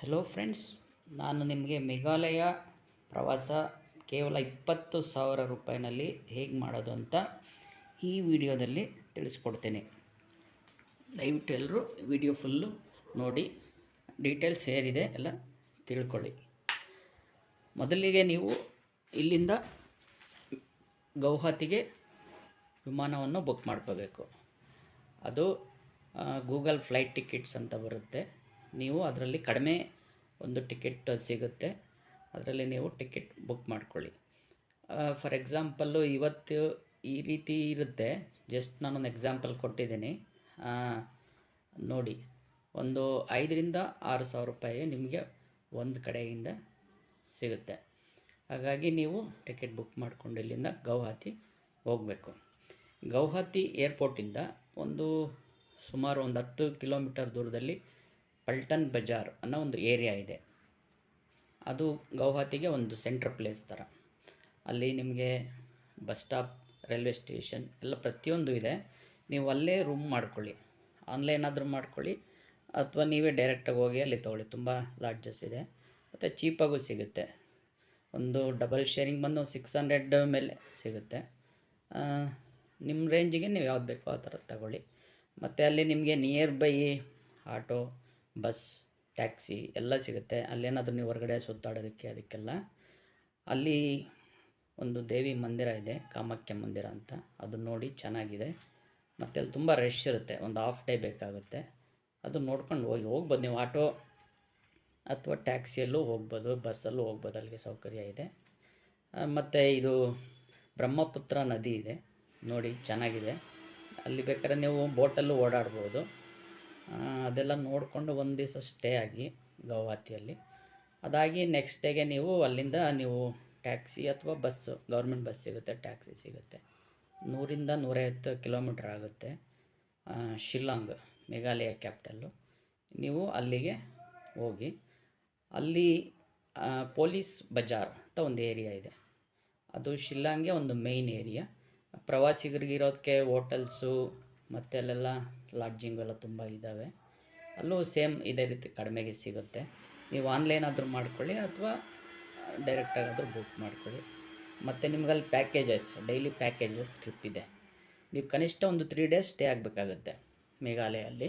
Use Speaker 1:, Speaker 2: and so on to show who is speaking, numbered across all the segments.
Speaker 1: Hello friends ನಾನು ನಿಮಗೆ ಮೇಘಾಲಯ ಪ್ರವಾಸ ಕೇವಲ ಇಪ್ಪತ್ತು ಸಾವಿರ ರೂಪಾಯಿನಲ್ಲಿ ಹೇಗೆ ಮಾಡೋದು ಅಂತ ಈ ವಿಡಿಯೋದಲ್ಲಿ ತಿಳಿಸ್ಕೊಡ್ತೇನೆ. ದಯವಿಟ್ಟು ಎಲ್ಲರೂ ವಿಡಿಯೋ ಫುಲ್ಲು ನೋಡಿ, ಡೀಟೇಲ್ಸ್ ಏನಿದೆ ಎಲ್ಲ ತಿಳ್ಕೊಳ್ಳಿ. ಮೊದಲಿಗೆ ನೀವು ಇಲ್ಲಿಂದ ಗೌಹಾತಿಗೆ ವಿಮಾನವನ್ನು ಬುಕ್ ಮಾಡ್ಕೋಬೇಕು. ಅದು ಗೂಗಲ್ ಫ್ಲೈಟ್ ಟಿಕೆಟ್ಸ್ ಅಂತ ಬರುತ್ತೆ. ನೀವು ಅದರಲ್ಲಿ ಕಡಿಮೆ ಒಂದು ಟಿಕೆಟ್ ಸಿಗುತ್ತೆ. ಅದರಲ್ಲಿ ನೀವು ಟಿಕೆಟ್ ಬುಕ್ ಮಾಡ್ಕೊಳ್ಳಿ. ಫಾರ್ ಎಕ್ಸಾಂಪಲ್ಲು ಇವತ್ತು ಈ ರೀತಿ ಇರುತ್ತೆ. ಜಸ್ಟ್ ನಾನೊಂದು ಎಕ್ಸಾಂಪಲ್ ಕೊಟ್ಟಿದ್ದೀನಿ. ನೋಡಿ, ಒಂದು ಐದರಿಂದ ಆರು ಸಾವಿರ ರೂಪಾಯಿ ನಿಮಗೆ ಒಂದು ಕಡೆಯಿಂದ ಸಿಗುತ್ತೆ. ಹಾಗಾಗಿ ನೀವು ಟಿಕೆಟ್ ಬುಕ್ ಮಾಡಿಕೊಂಡು ಇಲ್ಲಿಂದ ಗೌಹಾತಿ ಹೋಗಬೇಕು. ಗೌಹಾತಿ ಏರ್ಪೋರ್ಟಿಂದ ಒಂದು ಸುಮಾರು ಒಂದು ಹತ್ತು ಕಿಲೋಮೀಟರ್ ದೂರದಲ್ಲಿ ಪಲ್ಟನ್ ಬಜಾರ್ ಅನ್ನೋ ಒಂದು ಏರಿಯಾ ಇದೆ. ಅದು ಗೌಹಾತಿಗೆ ಒಂದು ಸೆಂಟ್ರ್ ಪ್ಲೇಸ್ ಥರ. ಅಲ್ಲಿ ನಿಮಗೆ ಬಸ್ ಸ್ಟಾಪ್, ರೈಲ್ವೆ ಸ್ಟೇಷನ್ ಎಲ್ಲ ಪ್ರತಿಯೊಂದು ಇದೆ. ನೀವು ಅಲ್ಲೇ ರೂಮ್ ಮಾಡ್ಕೊಳ್ಳಿ. ಆನ್ಲೈನ್ ಆದರೂ ಮಾಡ್ಕೊಳ್ಳಿ. ಅಥವಾ ನೀವೇ ಡೈರೆಕ್ಟಾಗಿ ಹೋಗಿ ಅಲ್ಲಿ ತೊಗೊಳ್ಳಿ. ತುಂಬ ಲಾಡ್ಜಸ್ ಇದೆ. ಮತ್ತು ಚೀಪಾಗೂ ಸಿಗುತ್ತೆ. ಒಂದು ಡಬಲ್ ಶೇರಿಂಗ್ ಬಂದು ಸಿಕ್ಸ್ ಹಂಡ್ರೆಡ್ ಮೇಲೆ ಸಿಗುತ್ತೆ. ನಿಮ್ಮ ರೇಂಜಿಗೆ ನೀವು ಯಾವ್ದು ಬೇಕೋ ಆ ಥರ ತಗೊಳ್ಳಿ. ಮತ್ತು ಅಲ್ಲಿ ನಿಮಗೆ nearby auto bus, taxi ಎಲ್ಲ ಸಿಗುತ್ತೆ. ಅಲ್ಲೇನಾದರೂ ನೀವು ಹೊರಗಡೆ ಸುತ್ತಾಡೋದಕ್ಕೆ ಅದಕ್ಕೆಲ್ಲ. ಅಲ್ಲಿ ಒಂದು ದೇವಿ ಮಂದಿರ ಇದೆ, ಕಾಮಾಖ್ಯ ಮಂದಿರ ಅಂತ. ಅದು ನೋಡಿ ಚೆನ್ನಾಗಿದೆ. ಮತ್ತು ಅಲ್ಲಿ ತುಂಬ ರಶ್ ಇರುತ್ತೆ. ಒಂದು ಹಾಫ್ ಡೇ ಬೇಕಾಗುತ್ತೆ. ಅದು ನೋಡ್ಕೊಂಡು ಹೋಗಿ, ಹೋಗ್ಬೋದು ನೀವು ಆಟೋ ಅಥವಾ ಟ್ಯಾಕ್ಸಿಯಲ್ಲೂ ಹೋಗ್ಬೋದು, ಬಸ್ಸಲ್ಲೂ ಹೋಗ್ಬೋದು, ಅಲ್ಲಿಗೆ ಸೌಕರ್ಯ ಇದೆ. ಮತ್ತು ಇದು ಬ್ರಹ್ಮಪುತ್ರ ನದಿ ಇದೆ. ನೋಡಿ ಚೆನ್ನಾಗಿದೆ. ಅಲ್ಲಿ ಬೇಕಾದ್ರೆ ನೀವು ಬೋಟಲ್ಲೂ ಓಡಾಡ್ಬೋದು. ಅದೆಲ್ಲ ನೋಡಿಕೊಂಡು ಒಂದು ದಿವಸ ಸ್ಟೇ ಆಗಿ ಗೌಹಾತಿಯಲ್ಲಿ. ಅದಾಗಿ ನೆಕ್ಸ್ಟ್ ಡೇಗೆ ನೀವು ಅಲ್ಲಿಂದ ನೀವು ಟ್ಯಾಕ್ಸಿ ಅಥವಾ ಬಸ್ಸು ಗೌರ್ಮೆಂಟ್ ಬಸ್ ಸಿಗುತ್ತೆ ಟ್ಯಾಕ್ಸಿ ಸಿಗುತ್ತೆ. ನೂರಿಂದ ನೂರೈವತ್ತು ಕಿಲೋಮೀಟ್ರ್ ಆಗುತ್ತೆ ಶಿಲ್ಲಾಂಗ್, ಮೇಘಾಲಯ ಕ್ಯಾಪಿಟಲ್ಲು ನೀವು ಅಲ್ಲಿಗೆ ಹೋಗಿ, ಅಲ್ಲಿ ಪೊಲೀಸ್ ಬಜಾರ್ ಅಂತ ಒಂದು ಏರಿಯಾ ಇದೆ. ಅದು ಶಿಲ್ಲಾಂಗ್ಗೆ ಒಂದು ಮೇಯ್ನ್ ಏರಿಯಾ ಪ್ರವಾಸಿಗರಿಗೆ ಇರೋದಕ್ಕೆ ಹೋಟೆಲ್ಸು ಮತ್ತು ಅಲ್ಲೆಲ್ಲ ಲಾಡ್ಜಿಂಗ್ ಎಲ್ಲ ತುಂಬ ಇದ್ದಾವೆ. ಅಲ್ಲೂ ಸೇಮ್ ಇದೇ ರೀತಿ ಕಡಿಮೆಗೆ ಸಿಗುತ್ತೆ. ನೀವು ಆನ್ಲೈನ್ ಆದರೂ ಮಾಡ್ಕೊಳ್ಳಿ ಅಥವಾ ಡೈರೆಕ್ಟಾಗಾದರೂ ಬುಕ್ ಮಾಡ್ಕೊಳ್ಳಿ. ಮತ್ತು ನಿಮ್ಗಲ್ಲಿ ಪ್ಯಾಕೇಜಸ್, ಡೈಲಿ ಪ್ಯಾಕೇಜಸ್ ಟ್ರಿಪ್ ಇದೆ. ನೀವು ಕನಿಷ್ಠ ಒಂದು ತ್ರೀ ಡೇಸ್ ಸ್ಟೇ ಆಗಬೇಕಾಗುತ್ತೆ ಮೇಘಾಲಯಲ್ಲಿ.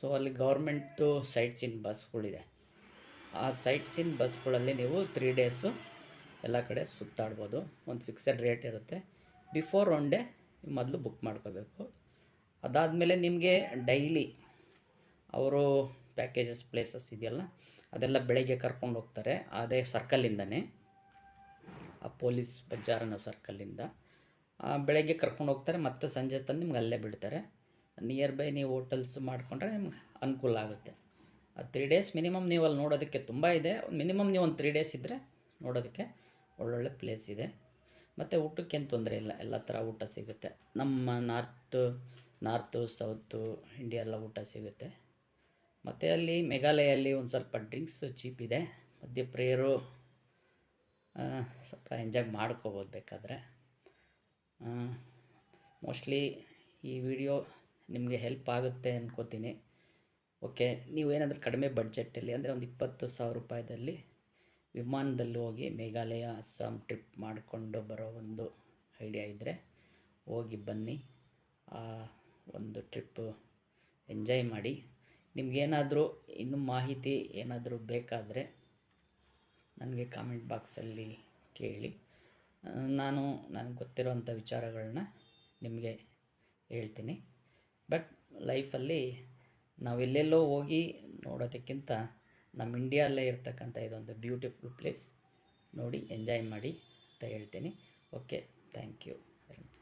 Speaker 1: ಸೊ, ಅಲ್ಲಿ ಗೌರ್ಮೆಂಟು ಸೈಟ್ ಸೀನ್ ಬಸ್ಗಳಿದೆ. ಆ ಸೈಟ್ ಸೀನ್ ಬಸ್ಗಳಲ್ಲಿ ನೀವು ತ್ರೀ ಡೇಸು ಎಲ್ಲ ಕಡೆ ಸುತ್ತಾಡ್ಬೋದು. ಒಂದು ಫಿಕ್ಸೆಡ್ ರೇಟ್ ಇರುತ್ತೆ. ಬಿಫೋರ್ ಒನ್ ಡೇ ಮೊದಲು ಬುಕ್ ಮಾಡ್ಕೋಬೇಕು. ಅದಾದಮೇಲೆ ನಿಮಗೆ ಡೈಲಿ ಅವರು ಪ್ಯಾಕೇಜಸ್ ಪ್ಲೇಸಸ್ ಇದೆಯಲ್ಲ, ಅದೆಲ್ಲ ಬೆಳಗ್ಗೆ ಕರ್ಕೊಂಡು ಹೋಗ್ತಾರೆ. ಅದೇ ಸರ್ಕಲ್ಲಿಂದನೇ ಆ ಪೊಲೀಸ್ ಬಜಾರ್ ಅನ್ನೋ ಸರ್ಕಲ್ಲಿಂದ ಬೆಳಗ್ಗೆ ಕರ್ಕೊಂಡು ಹೋಗ್ತಾರೆ. ಮತ್ತು ಸಂಜೆ ತಂದು ನಿಮ್ಗೆ ಅಲ್ಲೇ ಬಿಡ್ತಾರೆ. ನಿಯರ್ ಬೈ ನೀವು ಹೋಟೆಲ್ಸ್ ಮಾಡಿಕೊಂಡ್ರೆ ನಿಮ್ಗೆ ಅನುಕೂಲ ಆಗುತ್ತೆ. ಆ ತ್ರೀ ಡೇಸ್ ಮಿನಿಮಮ್ ನೀವು ಅಲ್ಲಿ ನೋಡೋದಕ್ಕೆ ತುಂಬ ಇದೆ. ಮಿನಿಮಮ್ ನೀವು ಒಂದು ತ್ರೀ ಡೇಸ್ ಇದ್ದರೆ ನೋಡೋದಕ್ಕೆ ಒಳ್ಳೊಳ್ಳೆ ಪ್ಲೇಸ್ ಇದೆ. ಮತ್ತು ಊಟಕ್ಕೇನು ತೊಂದರೆ ಇಲ್ಲ. ಎಲ್ಲ ಥರ ಊಟ ಸಿಗುತ್ತೆ. ನಮ್ಮ ನಾರ್ತು ನಾರ್ತು, ಸೌತು, ಇಂಡಿಯಾ ಎಲ್ಲ ಊಟ ಸಿಗುತ್ತೆ. ಮತ್ತು ಅಲ್ಲಿ ಮೇಘಾಲಯಲ್ಲಿ ಒಂದು ಸ್ವಲ್ಪ ಡ್ರಿಂಕ್ಸು ಚೀಪ್ ಇದೆ. ಮಧ್ಯ ಪ್ರೇಯರು ಸ್ವಲ್ಪ ಎಂಜಾಯ್ ಮಾಡ್ಕೋಬೋದು ಬೇಕಾದರೆ. ಮೋಸ್ಟ್ಲಿ ಈ ವಿಡಿಯೋ ನಿಮಗೆ ಹೆಲ್ಪ್ ಆಗುತ್ತೆ ಅಂದ್ಕೋತೀನಿ ಓಕೆ ನೀವೇನಾದರೂ ಕಡಿಮೆ ಬಡ್ಜೆಟಲ್ಲಿ ಅಂದರೆ ಒಂದು ಇಪ್ಪತ್ತು ಸಾವಿರ ರೂಪಾಯಿದಲ್ಲಿ ವಿಮಾನದಲ್ಲಿ ಹೋಗಿ ಮೇಘಾಲಯ, ಅಸ್ಸಾಂ ಟ್ರಿಪ್ ಮಾಡಿಕೊಂಡು ಬರೋ ಒಂದು ಐಡಿಯಾ ಇದ್ದರೆ ಹೋಗಿ ಬನ್ನಿ. ಒಂದು ಟ್ರಿಪ್ ಎಂಜಾಯ್ ಮಾಡಿ. ನಿಮಗೇನಾದರೂ ಇನ್ನೂ ಮಾಹಿತಿ ಏನಾದರೂ ಬೇಕಾದರೆ ನನಗೆ ಕಾಮೆಂಟ್ ಬಾಕ್ಸಲ್ಲಿ ಕೇಳಿ. ನಾನು, ನನಗೆ ಗೊತ್ತಿರೋವಂಥ ವಿಚಾರಗಳನ್ನ ನಿಮಗೆ ಹೇಳ್ತೀನಿ. ಬಟ್ ಲೈಫಲ್ಲಿ ನಾವು ಎಲ್ಲೆಲ್ಲೋ ಹೋಗಿ ನೋಡೋದಕ್ಕಿಂತ ನಮ್ಮ ಇಂಡಿಯಾದಲ್ಲೇ ಇರ್ತಕ್ಕಂಥ ಇದೊಂದು ಬ್ಯೂಟಿಫುಲ್ ಪ್ಲೇಸ್ ನೋಡಿ ಎಂಜಾಯ್ ಮಾಡಿ ಅಂತ ಹೇಳ್ತೀನಿ. Okay thank you very much